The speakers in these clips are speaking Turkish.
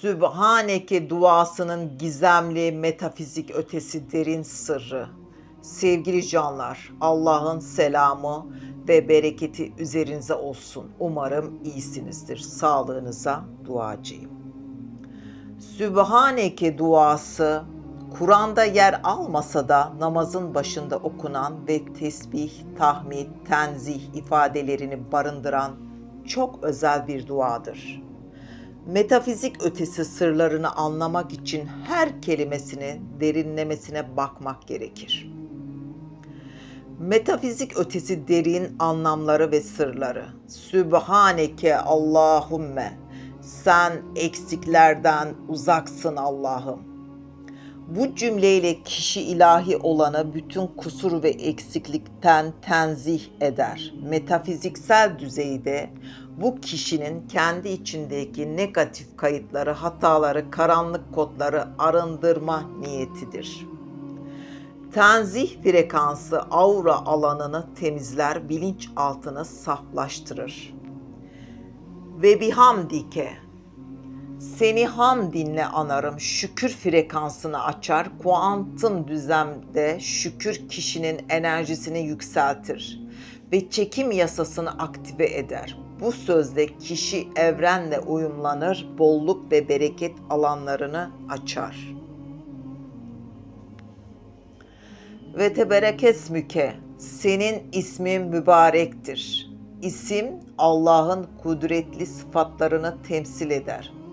Sübhaneke duasının gizemli metafizik ötesi derin sırrı. Sevgili canlar, Allah'ın selamı ve bereketi üzerinize olsun. Umarım iyisinizdir. Sağlığınıza duacıyım. Sübhaneke duası Kur'an'da yer almasa da namazın başında okunan ve tesbih, tahmid, tenzih ifadelerini barındıran çok özel bir duadır. Metafizik ötesi sırlarını anlamak için her kelimesini derinlemesine bakmak gerekir. Metafizik ötesi derin anlamları ve sırları. Sübhaneke Allahümme. Sen eksiklerden uzaksın Allah'ım. Bu cümleyle kişi ilahi olanı bütün kusur ve eksiklikten tenzih eder. Metafiziksel düzeyde bu kişinin kendi içindeki negatif kayıtları, hataları, karanlık kodları arındırma niyetidir. Tenzih frekansı aura alanını temizler, bilinçaltını saflaştırır. Ve bihamdike seni hamdinle anarım. Şükür frekansını açar. Kuantum düzlemde şükür kişinin enerjisini yükseltir ve çekim yasasını aktive eder. Bu sözde kişi evrenle uyumlanır, bolluk ve bereket alanlarını açar. Ve teberekes müke, senin ismin mübarektir. İsim Allah'ın kudretli sıfatlarını temsil eder.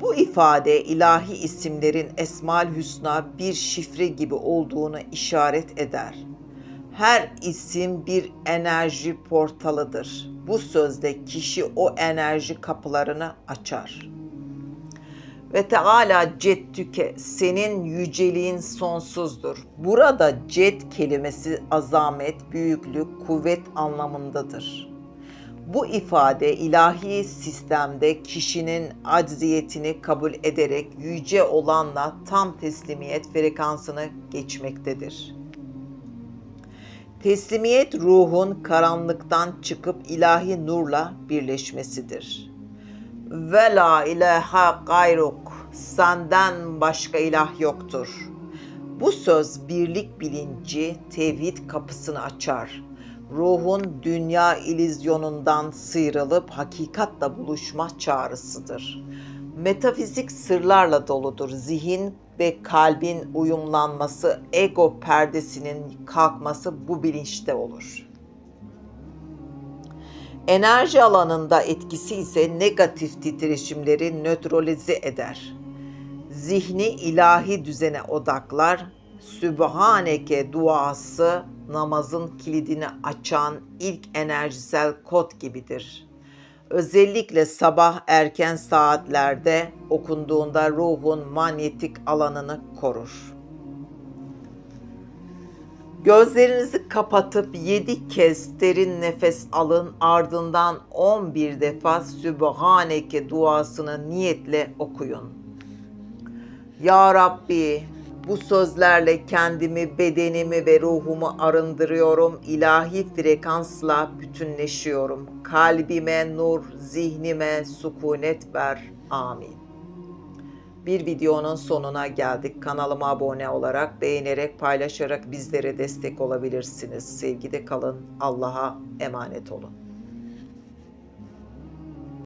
Bu ifade ilahi isimlerin Esmal Hüsna bir şifre gibi olduğunu işaret eder. Her isim bir enerji portalıdır. Bu sözde kişi o enerji kapılarını açar. Ve Teala cettüke senin yüceliğin sonsuzdur. Burada cet kelimesi azamet, büyüklük, kuvvet anlamındadır. Bu ifade ilahi sistemde kişinin acziyetini kabul ederek yüce olanla tam teslimiyet frekansını geçmektedir. Teslimiyet ruhun karanlıktan çıkıp ilahi nurla birleşmesidir. Ve la ilahe gayruk, senden başka ilah yoktur. Bu söz birlik bilinci, tevhid kapısını açar. Ruhun dünya ilizyonundan sıyrılıp hakikatla buluşma çağrısıdır. Metafizik sırlarla doludur. Zihin ve kalbin uyumlanması, ego perdesinin kalkması bu bilinçte olur. Enerji alanında etkisi ise negatif titreşimleri nötralize eder. Zihni ilahi düzene odaklar. Sübhaneke duası namazın kilidini açan ilk enerjisel kod gibidir. Özellikle sabah erken saatlerde okunduğunda ruhun manyetik alanını korur. Gözlerinizi kapatıp 7 kez derin nefes alın ardından 11 defa Sübhaneke duasını niyetle okuyun. Ya Rabbi bu sözlerle kendimi, bedenimi ve ruhumu arındırıyorum. İlahi frekansla bütünleşiyorum. Kalbime nur, zihnime sükunet ver. Amin. Bir videonun sonuna geldik. Kanalıma abone olarak, beğenerek, paylaşarak bizlere destek olabilirsiniz. Sevgide kalın. Allah'a emanet olun.